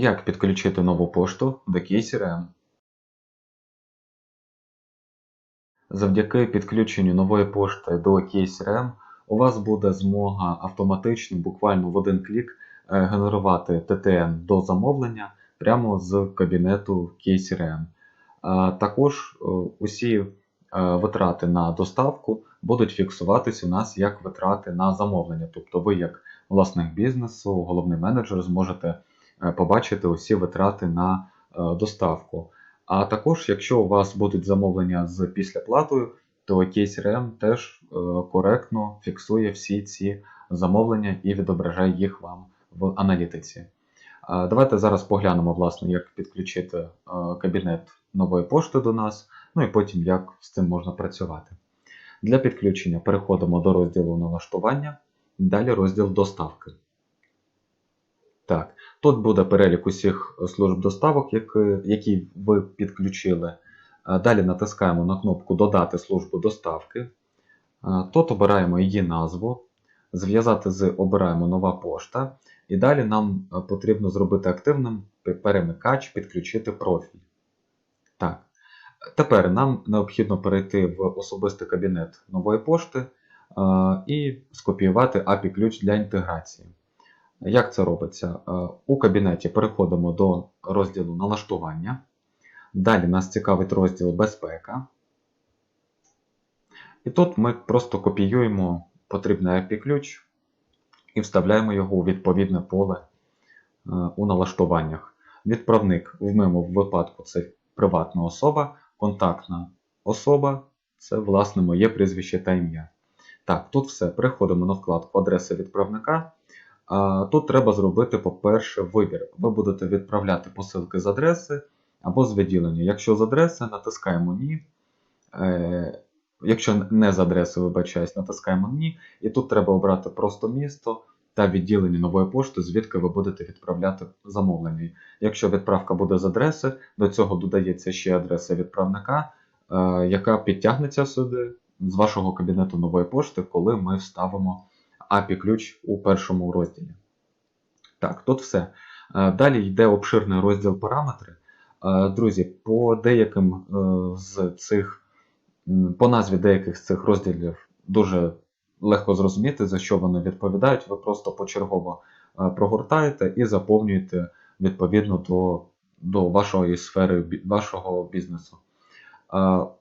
Як підключити нову пошту до KCRM? Завдяки підключенню нової пошти до KCRM у вас буде змога автоматично, буквально в один клік, е, генерувати TTN до замовлення прямо з кабінету KCRM. Е, Також е, усі витрати на доставку будуть фіксуватись у нас як витрати на замовлення. Тобто ви, як власник бізнесу, головний менеджер, зможете побачити усі витрати на е, доставку. А також, якщо у вас будуть замовлення з післяплатою, то KCRM теж е, коректно фіксує всі ці замовлення і відображає їх вам в аналітиці. Давайте зараз поглянемо, власне, як підключити е, кабінет нової пошти до нас, ну і потім як з цим можна працювати. Для підключення переходимо до розділу налаштування, далі розділ доставки. Так, тут буде перелік усіх служб доставок, які, які ви підключили. Е, Далі натискаємо на кнопку Додати службу доставки. Е, Тут обираємо її назву. Зв'язати з обираємо нова пошта. І далі нам е, потрібно зробити активним перемикач, підключити профіль. Так. Тепер нам необхідно перейти в особистий кабінет нової пошти е, і скопіювати API-ключ для інтеграції. Як це робиться? Е, У кабінеті переходимо до розділу налаштування. Далі нас цікавить розділ безпека. І тут ми просто копіюємо потрібний IP-ключ і вставляємо його у відповідне поле е, у налаштуваннях. Відправник в моєму випадку це приватна особа, контактна особа це власне моє прізвище та ім'я. Так, тут все. Переходимо на вкладку адреси відправника. Тут треба зробити, по-перше, вибір. Ви будете відправляти посилки з адреси або з відділення. Якщо з адреси, натискаємо Ні. Е, Якщо не з адреси, вибачаюсь, натискаємо Ні. І тут треба обрати просто місто та відділення нової пошти, звідки ви будете відправляти замовлення. Якщо відправка буде з адреси, до цього додається ще адреса відправника, е, яка підтягнеться сюди з вашого кабінету нової пошти, коли ми вставимо API-ключ у першому розділі. Так, тут все. Е, Далі йде обширний розділ параметри. Е, Друзі, по деяким е, з цих По назві деяких з цих розділів дуже легко зрозуміти, за що вони відповідають. Ви просто почергово прогортаєте і заповнюєте відповідно до до вашої сфери вашого бізнесу.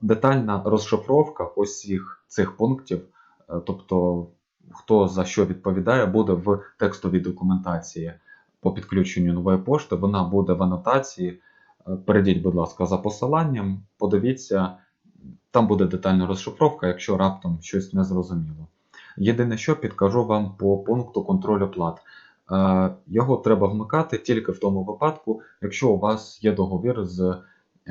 Детальна розшифровка усіх цих пунктів, тобто хто за що відповідає, буде в текстовій документації по підключенню нової пошти. Вона буде в анотації. Е, Перейдіть, будь ласка, за посиланням, подивіться. Там буде детальна розшифровка, якщо раптом щось не зрозуміло. Єдине, що підкажу вам по пункту контролю плат. Е, Його треба вмикати тільки в тому випадку, якщо у вас є договір з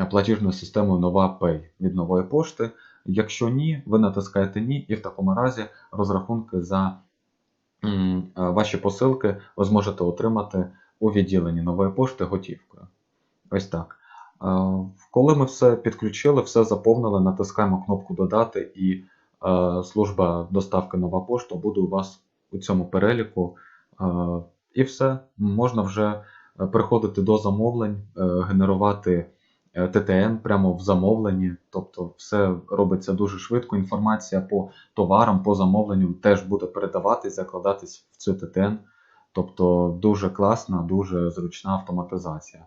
платіжною системою Нова Pay від нової пошти. Якщо ні, ви натискаєте ні, і в такому разі розрахунки за е, ваші посилки ви зможете отримати у відділенні нової пошти готівкою. Ось так. Е, Коли ми все підключили, все заповнили, натискаємо кнопку Додати, і е, служба доставки нова пошта буде у вас у цьому переліку. Е, І все, можна вже е, переходити до замовлень, е, генерувати е, ТТН прямо в замовленні. Тобто все робиться дуже швидко. Інформація по товарам, по замовленню теж буде передаватись, закладатись в цю ТТН. Тобто дуже класна, дуже зручна автоматизація.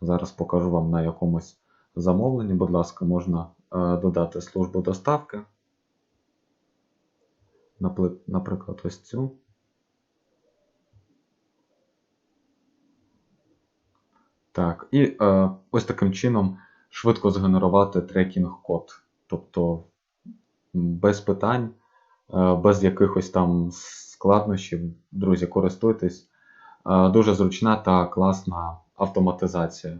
Зараз покажу вам на якомусь замовленні. Будь ласка, можна е, додати службу доставки. Наприклад, ось цю. Так, і е, ось таким чином швидко згенерувати трекінг-код. Тобто без питань, е, без якихось там складнощів, друзі, користуйтесь. Е, Дуже зручна та класна автоматизація.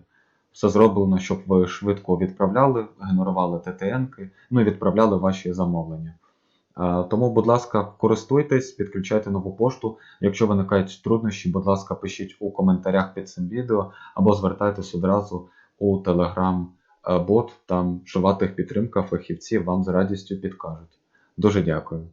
Все зроблено, щоб ви швидко відправляли, генерували ТТНки, ну і відправляли ваші замовлення. Е, Тому, будь ласка, користуйтесь, підключайте нову пошту. Якщо виникають труднощі, будь ласка, пишіть у коментарях під цим відео або звертайтесь одразу у Telegram-бот, там шуватих підтримка фахівці вам з радістю підкажуть. Дуже дякую.